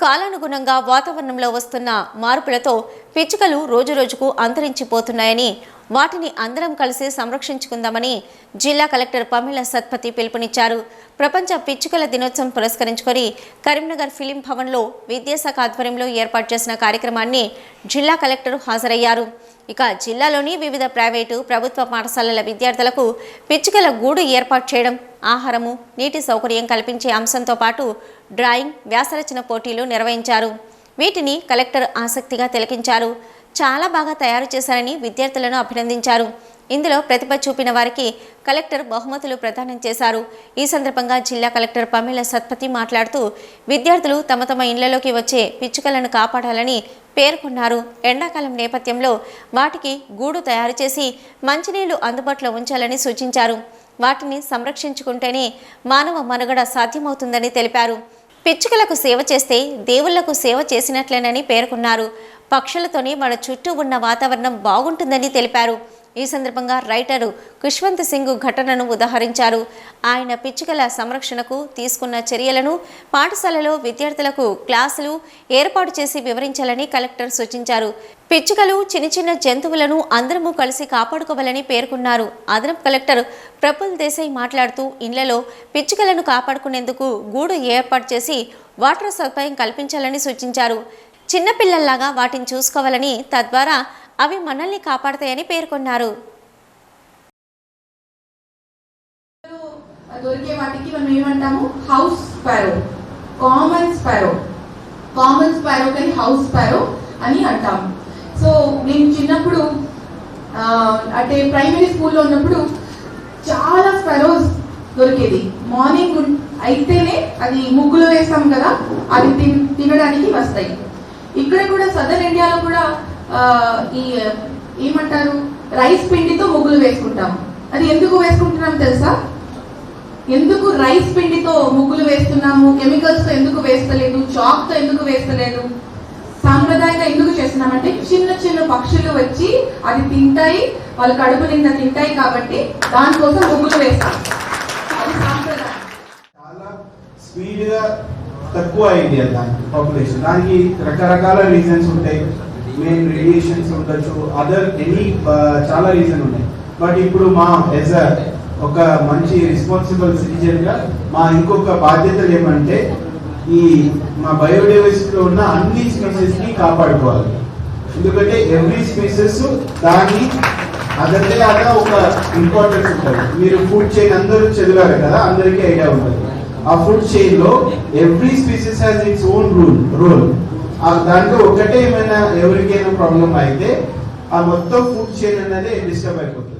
కాలానుగుణంగా వాతావరణంలో వస్తున్న మార్పులతో పిచ్చుకలు రోజురోజుకు అంతరించిపోతున్నాయని వాటిని అందరం కలిసి సంరక్షించుకుందామని జిల్లా కలెక్టర్ పమిళ సత్పతి పిలుపునిచ్చారు. ప్రపంచ పిచ్చుకల దినోత్సవం పురస్కరించుకొని కరీంనగర్ ఫిలిం భవన్లో విద్యాశాఖ ఆధ్వర్యంలో ఏర్పాటు చేసిన కార్యక్రమాన్ని జిల్లా కలెక్టర్ హాజరయ్యారు. ఇక జిల్లాలోని వివిధ ప్రైవేటు ప్రభుత్వ పాఠశాలల విద్యార్థులకు పిచ్చుకల గూడు ఏర్పాటు చేయడం ఆహారము నీటి సౌకర్యం కల్పించే అంశంతో పాటు డ్రాయింగ్ వ్యాసరచన పోటీలు నిర్వహించారు. వీటిని కలెక్టర్ ఆసక్తిగా తిలకించారు. చాలా బాగా తయారు చేశారని విద్యార్థులను అభినందించారు. ఇందులో ప్రతిభ చూపిన వారికి కలెక్టర్ బహుమతులు ప్రదానం చేశారు. ఈ సందర్భంగా జిల్లా కలెక్టర్ పమేల సత్పతి మాట్లాడుతూ విద్యార్థులు తమ తమ ఇళ్ళలోకి వచ్చే పిచ్చుకలను కాపాడాలని పేర్కొన్నారు. ఎండాకాలం నేపథ్యంలో వాటికి గూడు తయారు చేసి మంచినీళ్ళు అందుబాటులో ఉంచాలని సూచించారు. వాటిని సంరక్షించుకుంటేనే మానవ మనుగడ సాధ్యమవుతుందని తెలిపారు. పిచ్చుకలకు సేవ చేస్తే దేవుళ్ళకు సేవ చేసినట్లేనని పేర్కొన్నారు. పక్షులతోనే మన చుట్టూ ఉన్న వాతావరణం బాగుంటుందని తెలిపారు. ఈ సందర్భంగా రైటరు ఖుష్వంత్ సింగ్ ఘటనను ఉదహరించారు. ఆయన పిచ్చుకల సంరక్షణకు తీసుకున్న చర్యలను పాఠశాలలో విద్యార్థులకు క్లాసులు ఏర్పాటు చేసి వివరించాలని కలెక్టర్ సూచించారు. పిచ్చుకలు చిన్న చిన్న జంతువులను అందరము కలిసి కాపాడుకోవాలని పేర్కొన్నారు. అదనపు కలెక్టర్ ప్రఫుల్ దేశాయ్ మాట్లాడుతూ ఇళ్ళలో పిచ్చుకలను కాపాడుకునేందుకు గూడు ఏర్పాటు చేసి వాటర్ సదుపాయం కల్పించాలని సూచించారు. చిన్నపిల్లల్లాగా వాటిని చూసుకోవాలని తద్వారా అవి మనల్ని కాపాడతాయని పేర్కొన్నారు. దొరికే వాటికి మనం ఏమంటాము? House sparrow common sparrow common sparrow కానీ హౌస్ స్పారో అని అంటాము. సో నేను చిన్నప్పుడు అంటే ప్రైమరీ స్కూల్లో ఉన్నప్పుడు చాలా స్పారోస్ దొరికేది. మార్నింగ్ అయితేనే అది ముగ్గులు వేస్తాం కదా అది తినడానికి వస్తాయి. ఇక్కడ కూడా సదర్న్ ఇండియాలో కూడా ఈ ఏమంటారు? రైస్ పిండితో ముగ్గులు వేసుకుంటాం. అది ఎందుకు వేసుకుంటున్నాం తెలుసా? ఎందుకు రైస్ పిండితో ముగ్గులు వేస్తున్నాము? కెమికల్స్తో ఎందుకు వేస్తలేదు? చాక్తో ఎందుకు వేస్తలేదు? సాంప్రదాయంగా ఎందుకు చేస్తున్నామంటే చిన్న చిన్న పక్షులు వచ్చి అది తింటాయి వాళ్ళ కడుపు నిండా తింటాయి కాబట్టి దానికోసం ముగ్గులు వేస్తాం. అది సాంప్రదాయం. చాలా స్పీడ్గా తక్కువ అయింది దానికి పాపులేషన్ దానికి రకరకాల రీజన్స్ ఉంటాయి. మెయిన్ రేడియేషన్స్ ఉండొచ్చు. అదర్ ఎనీ uh, చాలా రీజన్ ఉన్నాయి. బట్ ఇప్పుడు మా ఎస్ ఒక మంచి రెస్పాన్సిబుల్ సిటిజన్గా మా ఇంకొక బాధ్యతలు ఏమంటే ఈ మా బయోడైవర్సిటీలో ఉన్న అన్ని స్పీసెస్ని కాపాడుకోవాలి. ఎందుకంటే ఎవ్రీ స్పీసెస్ దాని అదంతే కాక ఒక ఇంపార్టెన్స్ ఉంటుంది. మీరు ఫుడ్ చైన్ అందరూ చదివారు కదా అందరికీ ఐడియా ఉంటుంది. ఆ food చైన్లో every species has its own rule role దాంట్లో ఒకటే ఏమైనా ఎవరికైనా ప్రాబ్లం అయితే ఆ మొత్తం ఫుడ్ చైన్ అనేది డిస్టర్బ్ అయిపోతుంది.